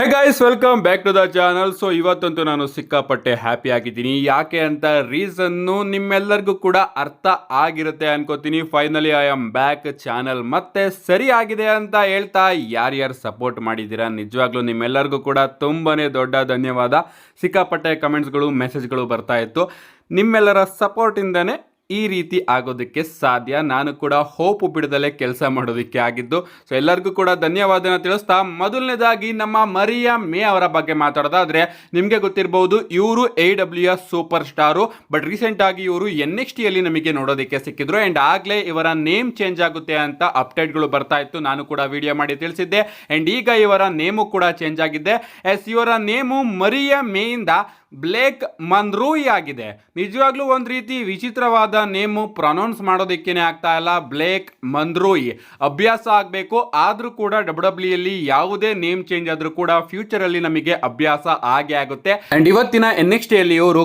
Hey guys welcome back to the channel so ಇವತ್ತಂತೂ ನಾನು ಸಿಕ್ಕಾಪಟ್ಟೆ happy ಆಗಿದ್ದೀನಿ. ಯಾಕೆ ಅಂತ ರೀಸನ್ನು ನಿಮ್ಮೆಲ್ಲರಿಗೂ ಕೂಡ ಅರ್ಥ ಆಗಿರುತ್ತೆ ಅನ್ಕೋತೀನಿ. Finally I am back channel ಮತ್ತೆ ಸರಿ ಆಗಿದೆ ಅಂತ ಹೇಳ್ತಾ ಯಾರ್ಯಾರು ಸಪೋರ್ಟ್ ಮಾಡಿದ್ದೀರಾ? ನಿಜವಾಗ್ಲೂ ನಿಮ್ಮೆಲ್ಲರಿಗೂ ಕೂಡ ತುಂಬಾ ದೊಡ್ಡ ಧನ್ಯವಾದ. ಸಿಕ್ಕಾಪಟ್ಟೆ ಕಮೆಂಟ್ಸ್ಗಳು ಮೆಸೇಜ್ಗಳು ಬರ್ತಾ ಇತ್ತು. ನಿಮ್ಮೆಲ್ಲರ ಸಪೋರ್ಟಿಂದನೇ ಈ ರೀತಿ ಆಗೋದಕ್ಕೆ ಸಾಧ್ಯ. ನಾನು ಕೂಡ ಹೋಪ್ ಬಿಡದಲ್ಲೇ ಕೆಲಸ ಮಾಡೋದಕ್ಕೆ ಆಗಿದ್ದು. ಸೊ ಎಲ್ಲರಿಗೂ ಕೂಡ ಧನ್ಯವಾದನ ತಿಳಿಸ್ತಾ ಮೊದಲನೇದಾಗಿ ನಮ್ಮ ಮರಿಯಾ ಮೇ ಅವರ ಬಗ್ಗೆ ಮಾತಾಡೋದಾದ್ರೆ, ನಿಮಗೆ ಗೊತ್ತಿರಬಹುದು ಇವರು A W super star. But recent ಆಗಿ ಇವರು ಎನ್ ಎಕ್ಸ್ ಟಿಯಲ್ಲಿ ನಮಗೆ ನೋಡೋದಕ್ಕೆ ಸಿಕ್ಕಿದ್ರು. ಆ್ಯಂಡ್ ಆಗಲೇ ಇವರ ನೇಮ್ ಚೇಂಜ್ ಆಗುತ್ತೆ ಅಂತ ಅಪ್ಡೇಟ್ಗಳು ಬರ್ತಾ ಇತ್ತು. ನಾನು ಕೂಡ ವಿಡಿಯೋ ಮಾಡಿ ತಿಳಿಸಿದ್ದೆ. ಆ್ಯಂಡ್ ಈಗ ಇವರ ನೇಮು ಕೂಡ ಚೇಂಜ್ ಆಗಿದೆ. ಎಸ್ ಇವರ ನೇಮು ಮರಿಯಾ ಮೇಯಿಂದ ಬ್ಲೇಕ್ ಮಂದ್ರೂಯಿ ಆಗಿದೆ. ನಿಜವಾಗ್ಲೂ ಒಂದು ರೀತಿ ವಿಚಿತ್ರವಾದ ನೇಮು ಪ್ರೊನೌನ್ಸ್ ಮಾಡೋದಕ್ಕೇನೆ ಆಗ್ತಾ ಇಲ್ಲ. ಬ್ಲೇಕ್ ಮಂದ್ರೂಯಿ. ಅಭ್ಯಾಸ ಆಗಬೇಕು, ಆದರೂ ಕೂಡ ಡಬ್ಲ್ಯೂ ಡಬ್ಲ್ಯೂಯಲ್ಲಿ ಯಾವುದೇ ನೇಮ್ ಚೇಂಜ್ ಆದರೂ ಕೂಡ ಫ್ಯೂಚರ್ ಅಲ್ಲಿ ನಮಗೆ ಅಭ್ಯಾಸ ಆಗೇ ಆಗುತ್ತೆ. ಅಂಡ್ ಇವತ್ತಿನ ಎನ್ ಎಕ್ಸ್ ಟಿಯಲ್ಲಿ ಇವರು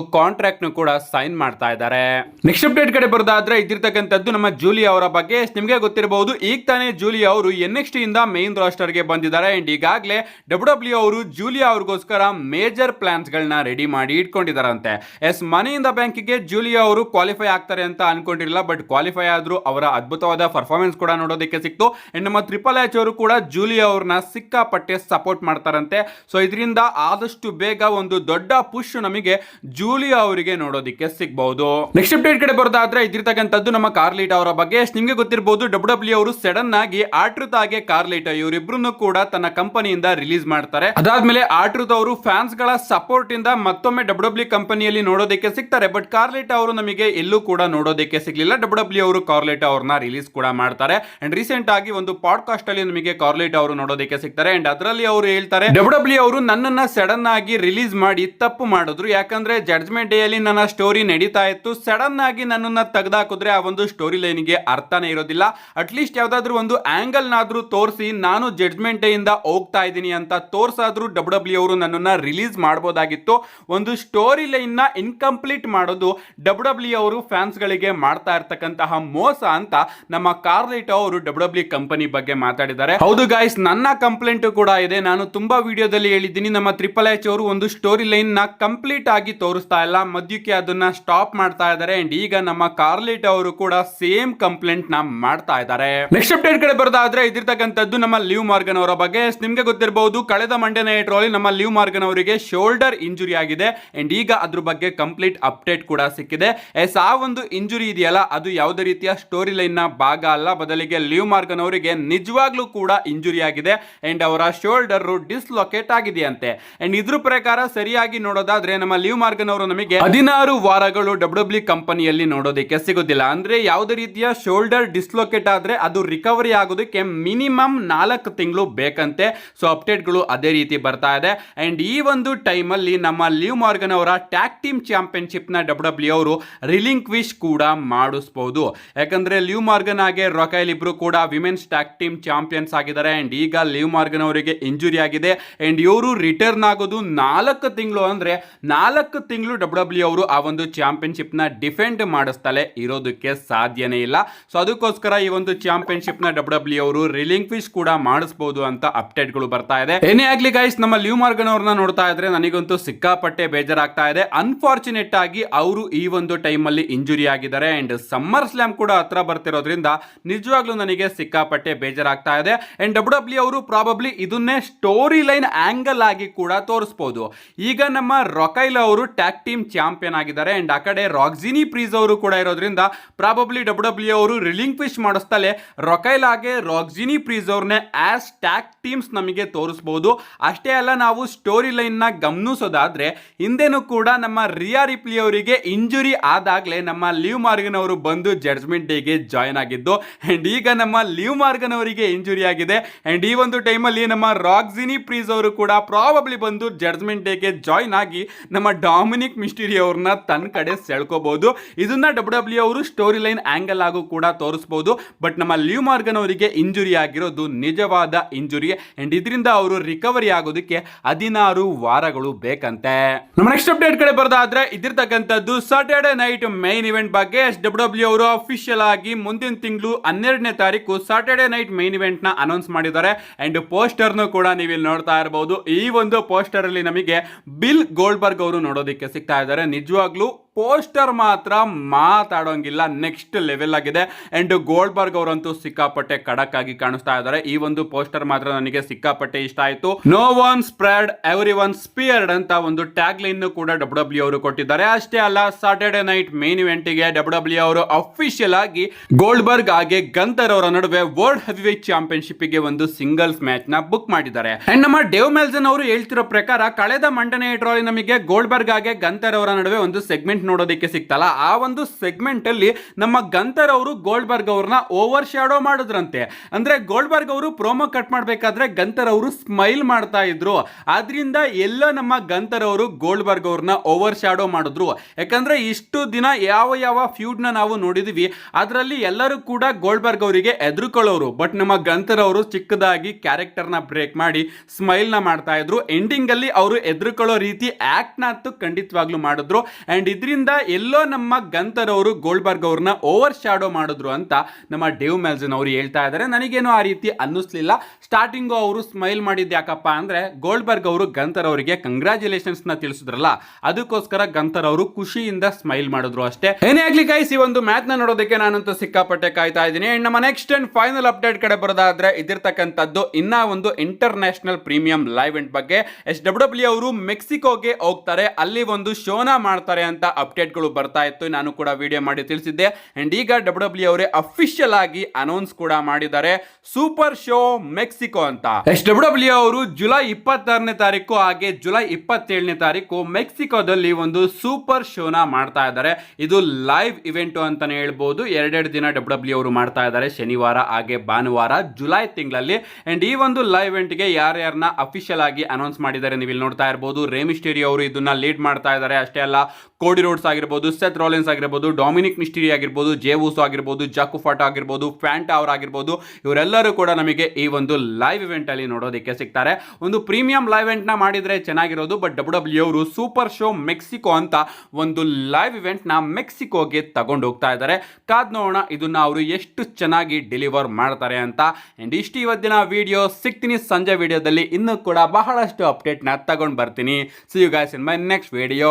ನು ಕೂಡ ಸೈನ್ ಮಾಡ್ತಾ ಇದ್ದಾರೆ. ನೆಕ್ಸ್ಟ್ ಅಪ್ಡೇಟ್ ಕಡೆ ಬರೋದಾದ್ರೆ ಇದ್ದಿರ್ತಕ್ಕಂಥದ್ದು ನಮ್ಮ ಜೂಲಿ ಅವರ ಬಗ್ಗೆ. ನಿಮಗೆ ಗೊತ್ತಿರಬಹುದು ಈಗ ತಾನೇ ಜೂಲಿ ಅವರು ಎನ್ ಎಕ್ಸ್ ಟಿ ಇಂದ ಮೇನ್ ರಾಸ್ಟರ್ಗೆ ಬಂದಿದ್ದಾರೆ. ಅಂಡ್ ಈಗಾಗಲೇ ಡಬ್ಲ್ಯೂ ಡಬ್ಲ್ಯೂ ಅವರು ಜೂಲಿಯಾ ಅವ್ರಿಗೋಸ್ಕರ ಮೇಜರ್ ಪ್ಲಾನ್ಸ್ ಗಳನ್ನ ರೆಡಿ ಮಾಡಿ ಇಟ್ಕೊಂಡಿದ್ದಾರಂತೆ. ಎಸ್ ಮನಿ ಇನ್ ಬ್ಯಾಂಕಿಗೆ ಜೂಲಿಯಾ ಅವರು ಕ್ವಾಲಿಫೈ ಆಗ್ತಾರೆ ಅಂತ ಅನ್ಕೊಂಡಿರಲಿಲ್ಲ, ಬಟ್ ಕ್ವಾಲಿಫೈ ಆದ್ರು ಅವರ ಅದ್ಭುತವಾದ ಪರ್ಫಾರ್ಮೆನ್ಸ್ ಕೂಡ ನೋಡೋದಕ್ಕೆ ಸಿಕ್ತು. ಅಂಡ್ ನಮ್ಮ ಟ್ರಿಪಲ್ ಎಚ್ ಅವರು ಕೂಡ ಜೂಲಿಯಾ ಅವ್ರನ್ನ ಸಿಕ್ಕಾಪಟ್ಟೆ ಸಪೋರ್ಟ್ ಮಾಡ್ತಾರಂತೆ. ಸೊ, ಇದರಿಂದ ಆದಷ್ಟು ಬೇಗ ಒಂದು ದೊಡ್ಡ ಪುಷ್ ನಮಗೆ ಜೂಲಿಯಾ ಅವರಿಗೆ ನೋಡೋದಕ್ಕೆ ಸಿಗಬಹುದು. ನೆಕ್ಸ್ಟ್ ಅಪ್ಡೇಟ್ ಕಡೆ ಬರೋದಾದ್ರೆ ಇದಿರ್ತಕ್ಕಂಥದ್ದು ನಮ್ಮ ಕಾರ್ಲೀಟ ಅವರ ಬಗ್ಗೆ. ನಿಮಗೆ ಗೊತ್ತಿರಬಹುದು ಡಬ್ಲ್ಯೂ ಡಬ್ಲ್ಯೂ ಅವರು ಸಡನ್ ಆಗಿ ಆಟ್ರುತ್ ಆಗಿ ಕಾರ್ಲೀಟ ಇವರಿಬ್ರು ಕೂಡ ತನ್ನ ಕಂಪನಿಯಿಂದ ರಿಲೀಸ್ ಮಾಡ್ತಾರೆ. ಅದಾದ್ಮೇಲೆ ಆಟ್ರುತ್ ಅವರು ಫ್ಯಾನ್ಸ್ಗಳ ಸಪೋರ್ಟ್ ಇಂದ ಮತ್ತೊಮ್ಮೆ ಡಬ್ಲ್ಯೂ ಡಬ್ಲ್ಯೂ ಕಂಪನಿಯಲ್ಲಿ ನೋಡೋದಕ್ಕೆ ಸಿಗ್ತಾರೆ, ಬಟ್ ಕಾರ್ಲೆಟ್ ಅವರು ನಮಗೆ ಎಲ್ಲೂ ಕೂಡ ನೋಡೋದಕ್ಕೆ ಸಿಗಲಿಲ್ಲ. ಡಬ್ಲ್ಯೂ ಡಬ್ಲ್ಯೂ ಅವರು ಕಾರ್ಲೆಟ್ ಅವ್ರನ್ನ ರಿಲೀಸ್ ಕೂಡ ಮಾಡ್ತಾರೆ. ಅಂಡ್ ರೀಸೆಂಟ್ ಆಗಿ ಒಂದು ಪಾಡ್ಕಾಸ್ಟ್ ಅಲ್ಲಿ ನಮಗೆ ಕಾರ್ಲೆಟ್ ಅವರು ನೋಡೋದಕ್ಕೆ ಸಿಗ್ತಾರೆ. ಅಂಡ್ ಅದರಲ್ಲಿ ಅವರು ಹೇಳ್ತಾರೆ ಡಬ್ಲ್ಯೂ ಡಬ್ಲ್ಯೂ ಅವರು ನನ್ನನ್ನ ಸಡನ್ ಆಗಿ ರಿಲೀಸ್ ಮಾಡಿ ತಪ್ಪು ಮಾಡಿದ್ರು. ಯಾಕಂದ್ರೆ ಜಡ್ಜ್ಮೆಂಟ್ ಡೇ ಅಲ್ಲಿ ನನ್ನ ಸ್ಟೋರಿ ನಡೀತಾ ಇತ್ತು. ಸಡನ್ ಆಗಿ ನನ್ನನ್ನ ತೆಗೆದಾಕಿದ್ರೆ ಆ ಒಂದು ಸ್ಟೋರಿ ಲೈನ್ಗೆ ಅರ್ಥನೇ ಇರೋದಿಲ್ಲ. ಅಟ್ಲೀಸ್ಟ್ ಯಾವ್ದಾದ್ರು ಒಂದು ಆಂಗಲ್ ನಾದ್ರೂ ತೋರಿಸಿ ನಾನು ಜಡ್ಜ್ಮೆಂಟ್ ಡೇ ಇಂದ ಹೋಗ್ತಾ ಇದ್ದೀನಿ ಅಂತ ತೋರ್ಸಾದ್ರೂ ಡಬ್ಲ್ಯೂ ಡಬ್ಲ್ಯೂ ಅವರು ನನ್ನನ್ನ ರಿಲೀಸ್ ಮಾಡಬಹುದಾಗಿತ್ತು ಒಂದು ಸ್ಟೋರಿ ಲೈನ್ನ ಇನ್ಕಂಪ್ಲೀಟ್ ಮಾಡೋದು ಡಬ್ಲ್ಯೂ ಡಬ್ಲ್ಯೂ ಅವರು ಫ್ಯಾನ್ಸ್ ಗಳಿಗೆ ಮಾಡ್ತಾ ಇರ್ತಕ್ಕಂತಹ ಮೋಸ ಅಂತ ನಮ್ಮ ಕಾರ್ಲಿಟೋ ಅವರು ಡಬ್ಲ್ಯೂ ಡಬ್ಲ್ಯೂ ಕಂಪನಿ ಬಗ್ಗೆ ಮಾತಾಡಿದ್ದಾರೆ. ಹೌದು ಗಾಯ್ಸ್ ನನ್ನ ಕಂಪ್ಲೇಂಟ್ ಕೂಡ ಇದೆ. ನಾನು ತುಂಬಾ ವಿಡಿಯೋದಲ್ಲಿ ಹೇಳಿದ್ದೀನಿ. ನಮ್ಮ ಟ್ರಿಪಲ್ ಎಚ್ ಅವರು ಒಂದು ಸ್ಟೋರಿ ಲೈನ್ನ ಕಂಪ್ಲೀಟ್ ಆಗಿ ತೋರಿಸ್ತಾ ಇಲ್ಲ. ಮಧ್ಯಕ್ಕೆ ಅದನ್ನ ಸ್ಟಾಪ್ ಮಾಡ್ತಾ ಇದ್ದಾರೆ. ಅಂಡ್ ಈಗ ನಮ್ಮ ಕಾರ್ಲಿಟ್ ಅವರು ಕೂಡ ಸೇಮ್ ಕಂಪ್ಲೇಂಟ್ನ ಮಾಡ್ತಾ ಇದ್ದಾರೆ. ನೆಕ್ಸ್ಟ್ ಅಪ್ಡೇಟ್ ಕಡೆ ಬರೋದಾದ್ರೆ ಇದಿರ್ತಕ್ಕಂಥದ್ದು ನಮ್ಮ ಲಿವ್ ಮಾರ್ಗನ್ ಅವರ ಬಗ್ಗೆ. ನಿಮ್ಗೆ ಗೊತ್ತಿರಬಹುದು ಕಳೆದ ಮಂಡೇನ ನೈಟ್ ರೋಲಿ ನಮ್ಮ ಲಿವ್ ಮಾರ್ಗನ್ ಅವರಿಗೆ ಶೋಲ್ಡರ್ ಇಂಜುರಿ ಆಗಿದೆ. ಅಂಡ್ ಈಗ ಅದ್ರ ಬಗ್ಗೆ ಕಂಪ್ಲೀಟ್ ಅಪ್ಡೇಟ್ ಕೂಡ ಸಿಕ್ಕಿದೆ. ಎಸ್ ಆ ಒಂದು ಇಂಜುರಿ ಇದೆಯಲ್ಲ, ಅದು ಯಾವುದೇ ರೀತಿಯ ಸ್ಟೋರಿ ಲೈನ್ನ ಭಾಗ ಅಲ್ಲ. ಬದಲಿಗೆ ಲಿವ್ ಮಾರ್ಗನ್ ಅವರಿಗೆ ನಿಜವಾಗ್ಲೂ ಕೂಡ ಇಂಜುರಿ ಆಗಿದೆ. ಅಂಡ್ ಅವರ ಶೋಲ್ಡರ್ ಡಿಸ್ಲೊಕೇಟ್ ಆಗಿದೆಯಂತೆ. ಅಂಡ್ ಇದ್ರ ಪ್ರಕಾರ ಸರಿಯಾಗಿ ನೋಡೋದಾದ್ರೆ, ನಮ್ಮ ಲಿವ್ ಮಾರ್ಗನ್ ಅವರು ನಮಗೆ ಹದಿನಾರು ವಾರಗಳು ಡಬ್ಲ್ಯೂ ಕಂಪನಿಯಲ್ಲಿ ನೋಡೋದಕ್ಕೆ ಸಿಗೋದಿಲ್ಲ. ಅಂದ್ರೆ ಯಾವುದೇ ರೀತಿಯ ಶೋಲ್ಡರ್ ಡಿಸ್ಲೊಕೇಟ್ ಆದ್ರೆ ಅದು ರಿಕವರಿ ಆಗೋದಕ್ಕೆ ಮಿನಿಮಮ್ ನಾಲ್ಕು ತಿಂಗಳು ಬೇಕಂತೆ. ಸೊ ಅಪ್ಡೇಟ್ಗಳು ಅದೇ ರೀತಿ ಬರ್ತಾ ಇದೆ. ಅಂಡ್ ಈ ಒಂದು ಟೈಮಲ್ಲಿ ನಮ್ಮ ಲಿವ್ ಮಾರ್ಗನ್ ಅವರ ಟ್ಯಾಗ್ ಟೀಮ್ ಚಾಂಪಿಯನ್ಶಿಪ್ನ ಡಬ್ಲ್ಯೂ ಡಬ್ಲ್ಯೂ ಅವರು ರಿಲಿಂಕ್ವಿಶ್ ಕೂಡ ಮಾಡಿಸಬಹುದು ಯಾಕಂದ್ರೆ ಲಿವ್ ಮಾರ್ಗನ್ ಆಗಿ ರೊಕೈಲ್ ಇಬ್ಬರು ಕೂಡ ವಿಮೆನ್ಸ್ ಟ್ಯಾಗ್ ಟೀಮ್ ಚಾಂಪಿಯನ್ಸ್ ಆಗಿದ್ದಾರೆ. ಆ್ಯಂಡ್ ಈಗ ಲಿವ್ ಮಾರ್ಗನ್ ಅವರಿಗೆ ಇಂಜುರಿ ಆಗಿದೆ. ಅಂಡ್ ಇವರು ರಿಟರ್ನ್ ಆಗೋದು ನಾಲ್ಕು ತಿಂಗಳು ಅಂದ್ರೆ ನಾಲ್ಕು ತಿಂಗಳು ಡಬ್ಲ್ಯೂ ಡಬ್ಲ್ಯೂ ಅವರು ಆ ಒಂದು ಚಾಂಪಿಯನ್ಶಿಪ್ನ ಡಿಫೆಂಡ್ ಮಾಡಿಸ್ತಲೇ ಇರೋದಕ್ಕೆ ಸಾಧ್ಯನೇ ಇಲ್ಲ. ಸೊ ಅದಕ್ಕೋಸ್ಕರ ಈ ಒಂದು ಚಾಂಪಿಯನ್ಶಿಪ್ನ ಡಬ್ಲ್ಯೂ ಡಬ್ಲ್ಯೂ ಅವರು ರಿಲಿಂಕ್ವಿಶ್ ಕೂಡ ಮಾಡಿಸ್ಬೋದು ಅಂತ ಅಪ್ಡೇಟ್ಗಳು ಬರ್ತಾ ಇದೆ. ಏನೇ ಆಗಲಿ ಗೈಸ್ ನಮ್ಮ ಲಿವ್ ಮಾರ್ಗನ್ ಅವ್ರನ್ನ ನೋಡ್ತಾ ಇದ್ರೆ ನನಗಂತೂ ಸಿಕ್ಕಾಪಟ್ಟೆ ಬೇಜಾರಾಗ್ತಾ ಇದೆ. ಅನ್ಫಾರ್ಚುನೇಟ್ ಆಗಿ ಅವರು ಈ ಒಂದು ಟೈಮ್ ಅಲ್ಲಿ ಇಂಜುರಿ ಆಗಿದ್ದಾರೆ ಅಂಡ್ ಸಮ್ಮರ್ ಸ್ಲ್ಯಾಮ್ ಕೂಡ ಹತ್ರ ಬರ್ತಿರೋದ್ರಿಂದ ನಿಜವಾಗ್ಲೂ ನನಗೆ ಸಿಕ್ಕಾಪಟ್ಟೆ ಬೇಜಾರಾಗ್ತಾ ಇದೆ. ಅಂಡ್ ಡಬ್ಲ್ಯೂ ಡಬ್ಲ್ಯೂ ಅವರು ಪ್ರಾಬಬ್ಲಿ ಇದನ್ನೇ ಸ್ಟೋರಿ ಲೈನ್ ಆಂಗಲ್ ಆಗಿ ಕೂಡ ತೋರಿಸಬಹುದು ಈಗ ನಮ್ಮ ರೊಕೈಲ್ ಅವರು ಟ್ಯಾಗ್ ಟೀಮ್ ಚಾಂಪಿಯನ್ ಆಗಿದ್ದಾರೆ. ಅಂಡ್ ಆ ಕಡೆ ರಾಕ್ಸಿನಿ ಪ್ರೀಸ್ ಅವರು ಕೂಡ ಇರೋದ್ರಿಂದ ಪ್ರಾಬಬ್ಲಿ ಡಬ್ಲ್ಯೂ ಡಬ್ಲ್ಯೂ ಅವರು ರಿಲಿಂಕ್ವಿಶ್ ಮಾಡಿಸ್ತಲೇ. ರೊಕೈಲ್ ಹಾಗೆ ರಾಕ್ಸಿನಿ ಪ್ರೀಸ್ ಅವ್ರನ್ನೇ ಆಸ್ ಟ್ಯಾಗ್ ಟೀಮ್ಸ್ ನಮಗೆ ತೋರಿಸಬಹುದು ಅಷ್ಟೇ ಅಲ್ಲ, ನಾವು ಸ್ಟೋರಿ ಲೈನ್ನ ಗಮನಿಸೋದಾದ್ರೆ ಹಿಂದೆನೂ ಕೂಡ ನಮ್ಮ ರಿಯಾ ರಿಪ್ಲಿ ಅವರಿಗೆ ಇಂಜುರಿ ಆದಾಗಲೇ ನಮ್ಮ ಲಿವ್ ಮಾರ್ಗನ್ ಅವರು ಬಂದು ಜಡ್ಜ್ಮೆಂಟ್ ಡೇಗೆ ಜಾಯ್ನ್ ಆಗಿದ್ದು ಅಂಡ್ ಈಗ ನಮ್ಮ ಲಿವ್ ಮಾರ್ಗನ್ ಅವರಿಗೆ ಇಂಜುರಿ ಆಗಿದೆ. ಅಂಡ್ ಈ ಒಂದು ಟೈಮಲ್ಲಿ ನಮ್ಮ ರಾಕ್ಸಿನಿ ಪ್ರೀಸ್ ಅವರು ಕೂಡ ಪ್ರಾಬಬ್ಲಿ ಬಂದು ಜಡ್ಜ್ಮೆಂಟ್ ಡೇಗೆ ಜಾಯ್ನ್ ಆಗಿ ನಮ್ಮ ಡಾಮಿನಿಕ್ ಮಿಸ್ಟಿರಿ ಅವ್ರನ್ನ ತನ್ನ ಕಡೆ ಸೆಳ್ಕೋಬಹುದು ಇದನ್ನ ಡಬ್ಲ್ಯೂ ಡಬ್ಲ್ಯೂ ಅವರು ಸ್ಟೋರಿ ಲೈನ್ ಆಂಗಲ್ ಆಗು ಕೂಡ ತೋರಿಸಬಹುದು ಬಟ್ ನಮ್ಮ ಲಿವ್ ಮಾರ್ಗನ್ ಅವರಿಗೆ ಇಂಜುರಿ ಆಗಿರೋದು ನಿಜವಾದ ಇಂಜುರಿ. ಅಂಡ್ ಇದರಿಂದ ಅವರು ರಿಕವರಿ ಆಗೋದಕ್ಕೆ ಹದಿನಾರು ವಾರಗಳು ಬೇಕಂತೆ. ನಮ್ಮ ನೆಕ್ಸ್ಟ್ ಅಪ್ಡೇಟ್ ಕಡೆ ಬರೋದಾದ್ರೆ ಇದಿರ್ತಕ್ಕಂಥದ್ದು ಸಾಟರ್ಡೆ ನೈಟ್ ಮೈನ್ ಇವೆಂಟ್ ಬಗ್ಗೆ ಎಸ್ ಡಬ್ಲ್ಯೂ ಡಬ್ಲ್ಯೂ ಅವರು ಅಫಿಷಿಯಲ್ ಆಗಿ ಮುಂದಿನ ತಿಂಗಳು ಹನ್ನೆರಡನೇ ತಾರೀಕು ಸಾಟರ್ಡೆ ನೈಟ್ ಮೈನ್ ಇವೆಂಟ್ನ ಅನೌನ್ಸ್ ಮಾಡಿದ್ದಾರೆ. ಅಂಡ್ ಪೋಸ್ಟರ್ನು ಕೂಡ ನೀವು ಇಲ್ಲಿ ನೋಡ್ತಾ ಇರಬಹುದು ಈ ಒಂದು ಪೋಸ್ಟರ್ ಅಲ್ಲಿ ನಮಗೆ ಬಿಲ್ ಗೋಲ್ಡ್ಬರ್ಗ್ ಅವರು ನೋಡೋದಕ್ಕೆ ಸಿಗ್ತಾ ಇದ್ದಾರೆ. ನಿಜವಾಗ್ಲೂ ಪೋಸ್ಟರ್ ಮಾತ್ರ ಮಾತಾಡೋಂಗಿಲ್ಲ. ನೆಕ್ಸ್ಟ್ ಲೆವೆಲ್ ಆಗಿದೆ. ಅಂಡ್ ಗೋಲ್ಡ್ಬರ್ಗ್ ಅವರಂತೂ ಸಿಕ್ಕಾಪಟ್ಟೆ ಖಡಕ್ ಆಗಿ ಕಾಣಿಸ್ತಾ ಇದ್ದಾರೆ. ಈ ಒಂದು ಪೋಸ್ಟರ್ ಮಾತ್ರ ನನಗೆ ಸಿಕ್ಕಾಪಟ್ಟೆ ಇಷ್ಟ ಆಯ್ತು. No one spread every one speared ಅಂತ ಒಂದು ಟ್ಯಾಗ್ ಲೈನ್ ಕೂಡ ಡಬ್ಲ್ಯೂ ಡಬ್ಲ್ಯೂ ಅವರು ಕೊಟ್ಟಿದ್ದಾರೆ. ಅಷ್ಟೇ ಅಲ್ಲ ಸಾಟರ್ಡೆ ನೈಟ್ ಮೇನ್ ಇವೆಂಟ್ಗೆ ಡಬ್ಲ್ಯೂ ಡಬ್ಲ್ಯೂ ಅವರು ಅಫಿಷಿಯಲ್ ಆಗಿ ಗೋಲ್ಡ್ಬರ್ಗ್ ಹಾಗೆ ಗಂತರ್ ಅವರ ನಡುವೆ ವರ್ಲ್ಡ್ ಹೆವಿವೇಟ್ ಚಾಂಪಿಯನ್ಶಿಪ್ಗೆ ಒಂದು ಸಿಂಗಲ್ಸ್ ಮ್ಯಾಚ್ನ ಬುಕ್ ಮಾಡಿದ್ದಾರೆ. ಅಂಡ್ ನಮ್ಮ ಡೇವ್ ಮೆಲ್ಸನ್ ಅವರು ಹೇಳ್ತಿರೋ ಪ್ರಕಾರ, ಕಳೆದ ಮಂಡನೆ ಡ್ರಾಲಿ ನಮಗೆ ಗೋಲ್ಡ್ಬರ್ಗ್ ಹಾಗೆ ಗಂತರ್ ಅವರ ನಡುವೆ ಒಂದು ಸೆಗ್ಮೆಂಟ್ ನೋಡೋದಕ್ಕೆ ಸಿಕ್ತಲ್ಲ ಆ ಒಂದು ಸೆಗ್ಮೆಂಟ್ ಅಲ್ಲಿ ನಮ್ಮ ಗಂತರ್ ಅವರು ಗೋಲ್ಡ್ಬರ್ಗ್ ಅವ್ರನ್ನ ಓವರ್ ಶ್ಯಾಡೋ ಮಾಡಿದ್ರಂತೆ. ಅಂದ್ರೆ ಗೋಲ್ಡ್ಬರ್ಗ್ ಅವರು ಪ್ರೋಮೋ ಕಟ್ ಮಾಡಬೇಕಾದ್ರೆ ಗಂತರ್ ಅವರು ಸ್ಮೈಲ್ ಮಾಡ್ತಾ ಇದ್ರು. ಆದ್ರಿಂದ ಎಲ್ಲ ನಮ್ಮ ಗಂತರ್ ಅವರು ಗೋಲ್ಡ್ಬರ್ಗ್ ಅವ್ರನ್ನ ಓವರ್ ಶ್ಯಾಡೋ ಮಾಡಿದ್ರು. ಯಾಕಂದ್ರೆ ಇಷ್ಟು ದಿನ ಯಾವ ಯಾವ ಫ್ಯೂಡ್ನ ನಾವು ನೋಡಿದ್ವಿ, ಅದರಲ್ಲಿ ಎಲ್ಲರೂ ಕೂಡ ಗೋಲ್ಡ್ಬರ್ಗ್ ಅವರಿಗೆ ಎದುರುಕೊಳ್ಳೋರು. ಬಟ್ ನಮ್ಮ ಗಂತರ್ ಅವರು ಚಿಕ್ಕದಾಗಿ ಕ್ಯಾರೆಕ್ಟರ್ನ ಬ್ರೇಕ್ ಮಾಡಿ ಸ್ಮೈಲ್ನ ಮಾಡ್ತಾ ಇದ್ರು. ಎಂಡಿಂಗ್ ಅಲ್ಲಿ ಅವರು ಎದುರುಕೊಳ್ಳೋ ರೀತಿ ಆಕ್ಟ್ನ ಖಂಡಿತವಾಗ್ಲೂ ಮಾಡಿದ್ರು. ಅಂಡ್ ಇದರಿಂದ ಎಲ್ಲೋ ನಮ್ಮ ಗಂತರ್ ಅವರು ಗೋಲ್ಬರ್ಗ್ ಅವ್ರನ್ನ ಓವರ್ ಶ್ಯಾಡೋ ಮಾಡಿದ್ರು ಅಂತ ನಮ್ಮ ಡೇವ್ ಮೆಲ್ಸನ್ ಅವರು ಹೇಳ್ತಾ ಇದ್ದಾರೆ ನನಗೇನು ಆ ರೀತಿ ಅನ್ನಿಸ್ಲಿಲ್ಲ. ಸ್ಟಾರ್ಟಿಂಗು ಅವರು ಸ್ಮೈಲ್ ಮಾಡಿದ್ದು ಯಾಕಪ್ಪ ಅಂದ್ರೆ ಗೋಲ್ಬರ್ಗ್ ಅವರು ಗಂತರ್ ಅವರಿಗೆ ಕಂಗ್ರ್ಯಾಚುಲೇಷನ್ಸ್ನ ತಿಳಿಸಿದ್ರಲ್ಲ, ಅದಕ್ಕೋಸ್ಕರ ಗಂತರ್ ಅವರು ಖುಷಿಯಿಂದ ಸ್ಮೈಲ್ ಮಾಡಿದ್ರು ಅಷ್ಟೇ. ಏನೇ ಆಗಲಿ ಗೈಸ್ ಈ ಒಂದು ಮ್ಯಾಚ್ ನೋಡೋದಕ್ಕೆ ನಾನಂತೂ ಸಿಕ್ಕಾಪಟ್ಟೆ ಕಾಯ್ತಾ ಇದ್ದೀನಿ. ನಮ್ಮ ನೆಕ್ಸ್ಟ್ ಅಂಡ್ ಫೈನಲ್ ಅಪ್ಡೇಟ್ ಕಡೆ ಬರೋದಾದ್ರೆ, ಇದಿರ್ತಕ್ಕಂಥದ್ದು ಇನ್ನ ಒಂದು ಇಂಟರ್ ನ್ಯಾಷನಲ್ ಪ್ರೀಮಿಯಂ ಲೈವ್ ಎಂಟ್ ಬಗ್ಗೆ. ಎಸ್ ಡಬ್ಲ್ಯೂ ಡಬ್ಲ್ಯೂ ಅವರು ಮೆಕ್ಸಿಕೋಗೆ ಹೋಗ್ತಾರೆ. ಅಲ್ಲಿ ಒಂದು ಶೋನ ಮಾಡ್ತಾರೆ ಅಂತ ಅಪ್ಡೇಟ್ಗಳು ಬರ್ತಾ ಇತ್ತು. ನಾನು ಕೂಡ ವಿಡಿಯೋ ಮಾಡಿ ತಿಳಿಸಿದ್ದೆ. ಅಂಡ್ ಈಗ ಡಬ್ಲ್ಯೂ ಡಬ್ಲ್ಯೂ ಅವರೇ ಅಫಿಷಿಯಲ್ ಆಗಿ ಅನೌನ್ಸ್ ಕೂಡ ಮಾಡಿದ್ದಾರೆ. ಸೂಪರ್ ಶೋ ಮೆಕ್ಸಿಕೋ ಅಂತ. ಡಬ್ಲ್ಯೂ ಡಬ್ಲ್ಯೂ ಅವರು ಜುಲೈ ಇಪ್ಪತ್ತಾರನೇ ತಾರೀಕು ಹಾಗೆ ಜುಲೈ ಇಪ್ಪತ್ತೇಳನೇ ತಾರೀಕು ಮೆಕ್ಸಿಕೋದಲ್ಲಿ ಒಂದು ಸೂಪರ್ ಶೋನ ಮಾಡ್ತಾ ಇದ್ದಾರೆ. ಇದು ಲೈವ್ ಇವೆಂಟು ಅಂತಾನೆ ಹೇಳ್ಬೋದು. ಎರಡೆರಡು ದಿನ ಡಬ್ಲ್ಯೂ ಡಬ್ಲ್ಯೂ ಅವರು ಮಾಡ್ತಾ ಇದ್ದಾರೆ. ಶನಿವಾರ ಹಾಗೆ ಭಾನುವಾರ ಜುಲೈ ತಿಂಗಳಲ್ಲಿ. ಅಂಡ್ ಈ ಒಂದು ಲೈವ್ ಇವೆಂಟ್ಗೆ ಯಾರ್ಯಾರನ್ನ ಅಫಿಷಿಯಲ್ ಆಗಿ ಅನೌನ್ಸ್ ಮಾಡಿದ್ದಾರೆ ನೀವು ಇಲ್ಲಿ ನೋಡ್ತಾ ಇರಬಹುದು ರೇಮಿಸ್ಟೇರಿ ಅವರು ಇದನ್ನ ಲೀಡ್ ಮಾಡ್ತಾ ಇದ್ದಾರೆ. ಅಷ್ಟೇ ಅಲ್ಲ, ಕೋಡಿ ರೋಡ್ಸ್ ಆಗಿರ್ಬೋದು ಸೆತ್ ರಾಲಿನ್ಸ್ ಆಗಿರ್ಬೋದು ಡೊಮಿನಿಕ್ ಮಿಸ್ಟಿರಿ ಆಗಿರ್ಬೋದು ಜೇವೂಸು ಆಗಿರ್ಬೋದು ಜಾಕುಫಾಟ್ ಆಗಿರ್ಬೋದು ಫ್ಯಾಂಟಾ ಅವ್ರು ಆಗಿರ್ಬೋದು, ಇವರೆಲ್ಲರೂ ಕೂಡ ನಮಗೆ ಈ ಒಂದು ಲೈವ್ ಇವೆಂಟ್ ಅಲ್ಲಿ ನೋಡೋದಕ್ಕೆ ಸಿಗ್ತಾರೆ. ಒಂದು ಪ್ರೀಮಿಯಂ ಲೈವ್ ಇವೆಂಟ್ನ ಮಾಡಿದ್ರೆ ಚೆನ್ನಾಗಿರೋದು ಬಟ್ ಡಬ್ಲ್ಯೂ ಡಬ್ಲ್ಯೂ ಅವರು ಸೂಪರ್ ಶೋ ಮೆಕ್ಸಿಕೋ ಅಂತ ಒಂದು ಲೈವ್ ಇವೆಂಟ್ನ ಮೆಕ್ಸಿಕೋಗೆ ತಗೊಂಡು ಹೋಗ್ತಾ ಇದ್ದಾರೆ. ಕಾದ್ ನೋಡೋಣ, ಇದನ್ನ ಅವರು ಎಷ್ಟು ಚೆನ್ನಾಗಿ ಡೆಲಿವರ್ ಮಾಡ್ತಾರೆ ಅಂತ. ಅಂಡ್ ಇಷ್ಟು ಇವತ್ತಿನ ವಿಡಿಯೋ ಸಿಗ್ತೀನಿ ಸಂಜೆ ವಿಡಿಯೋದಲ್ಲಿ ಇನ್ನೂ ಕೂಡ ಬಹಳಷ್ಟು ಅಪ್ಡೇಟ್ನ ತಗೊಂಡು ಬರ್ತೀನಿ. See you guys in my next video